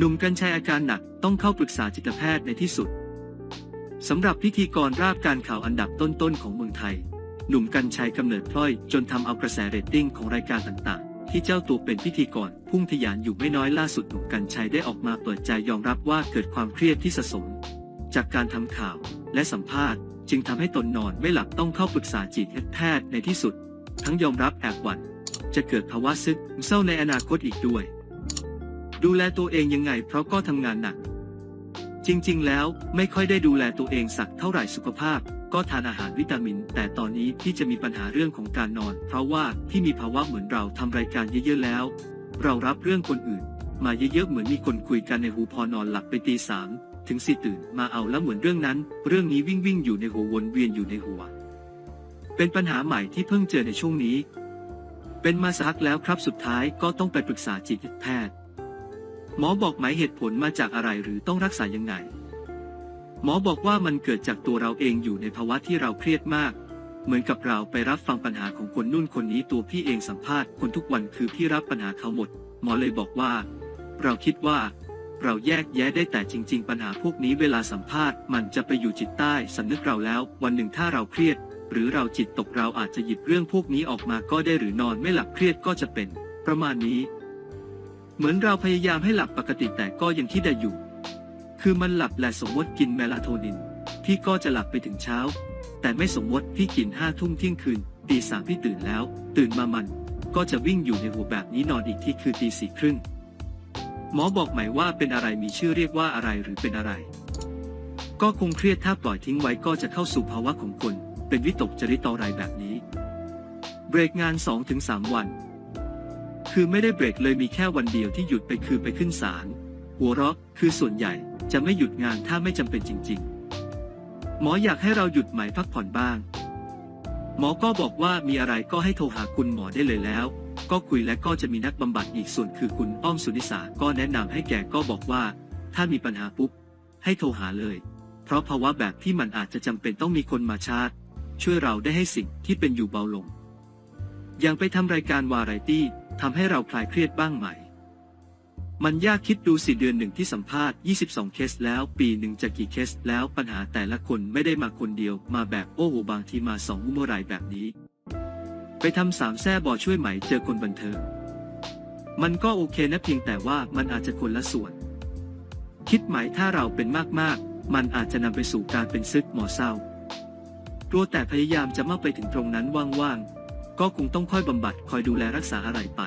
หนุ่มกัญชัยอาการหนักต้องเข้าปรึกษาจิตแพทย์ในที่สุดสำหรับพิธีกรราบการข่าวอันดับต้นๆของเมืองไทย หนุ่มกัญชัยกำเนิดพลอยจนทำเอากระแสเรตติ้งของรายการต่างๆ ที่เจ้าตัวเป็นพิธีกรพุ่งทะยานอยู่ไม่น้อยล่าสุดหนุ่มกัญชัยได้ออกมาเปิดใจยอมรับว่าเกิดความเครียดที่สะสม จากการทำข่าวและสัมภาษณ์ จึงทำให้ตนนอนไม่หลับต้องเข้าปรึกษาจิตแพทย์ในที่สุด ทั้งยอมรับแอบหวั่นจะเกิดภาวะซึมเศร้าในอนาคตอีกด้วย ดูแลตัวเองยังไงเพราะก็ทำงานหนัก จริงๆ แล้วไม่ค่อยได้ดูแลตัวเองสักเท่าไหร่สุขภาพ ก็ทานอาหารวิตามิน แต่ตอนนี้พี่จะมีปัญหาเรื่องของการนอน เพราะว่าพี่มีภาวะเหมือนเราทำรายการเยอะๆแล้ว เรารับเรื่องคนอื่น มาเยอะๆเหมือนมีคนคุยกันในหูพอนอนหลับไปตีสามถึงสี่ตื่นมาเอาแล้วเหมือนเรื่องนั้น เรื่องนี้วิ่งวิ่งอยู่ในหัววนเวียนอยู่ในหัว เป็นปัญหาใหม่ที่เพิ่งเจอในช่วงนี้ เป็นมาสักแล้วครับสุดท้ายก็ต้องไปปรึกษาจิตแพทย์ หมอบอกหมายเหตุผลมาจากอะไรหรือต้องรักษายังไง หมอบอกว่ามันเกิดจากตัวเราเองอยู่ในภาวะที่เราเครียดมาก เหมือนกับเราไปรับฟังปัญหาของคนนู่นคนนี้ตัวพี่เองสัมภาษณ์คนทุกวันคือพี่รับปัญหาเขาหมด หมอเลยบอกว่า เราคิดว่า เราแยกแยะได้แต่จริง ๆ ปัญหาพวกนี้เวลาสัมภาษณ์มันจะไปอยู่จิตใต้สำนึกเราแล้ว วันหนึ่งถ้าเราเครียด หรือเราจิตตกเราอาจจะหยิบเรื่องพวกนี้ออกมาก็ได้หรือนอนไม่หลับเครียดก็จะเป็น ประมาณนี้ เหมือนเราพยายามให้หลับปกติแต่ก็ยังคิดได้อยู่ คือมันหลับและสมมติกินเมลาโทนิน พี่ก็จะหลับไปถึงเช้า แต่ไม่สมมติพี่กินห้าทุ่มเที่ยงคืนตีสามพี่ตื่นแล้ว ตื่นมามัน ก็จะวิ่งอยู่ในหัวแบบนี้นอนอีกที่คือตีสี่ครึ่งหมอบอกไหมว่าเป็นอะไรมีชื่อเรียกว่าอะไรหรือเป็นอะไร ก็คงเครียดถ้าปล่อยทิ้งไว้ก็จะเข้าสู่ภาวะของคน เป็นวิตกจริตต่อไรายแบบนี้ เบรกงาน 2-3 วัน คือไม่ได้เบรกเลยมีแค่วันเดียวที่หยุดไปคือไปขึ้นศาลหัวเราะคือส่วนใหญ่จะไม่หยุดงานถ้าไม่จำเป็นจริง ๆ หมออยากให้เราหยุดไหมพักผ่อนบ้าง หมอก็บอกว่ามีอะไรก็ให้โทรหาคุณหมอได้เลยแล้ว ก็คุยและก็จะมีนักบำบัดอีกส่วนคือคุณอ้อมสุนิสาก็แนะนำให้แกก็บอกว่า ถ้ามีปัญหาปุ๊บให้โทรหาเลย เพราะภาวะแบบที่มันอาจจะจำเป็นต้องมีคนมาชาร์จช่วยเราได้ให้สิ่งที่เป็นอยู่เบาลง อย่างไปทำรายการวาไรตี้ ทำให้เราคลายเครียดบ้างไหม มันยากคิดดูสิเดือนหนึ่งที่สัมภาษณ์ 22 เคสแล้ว ปีหนึ่งจะกี่เคสแล้วปัญหาแต่ละคนไม่ได้มาคนเดียว มาแบบโอ้โหบางทีมาสองมุมไรแบบนี้ ไปทำสามแซ่บอช่วยไหมเจอคนบันเทิงมันก็โอเคนะเพียงแต่ว่ามันอาจจะคนละส่วน คิดไหมถ้าเราเป็นมากๆ มันอาจจะนำไปสู่การเป็นซึกหมอเศร้า กลัวแต่พยายามจะมาไปถึงตรงนั้นว่างๆ ก็คงต้องค่อยบำบัดคอยดูแลรักษาอะไรไป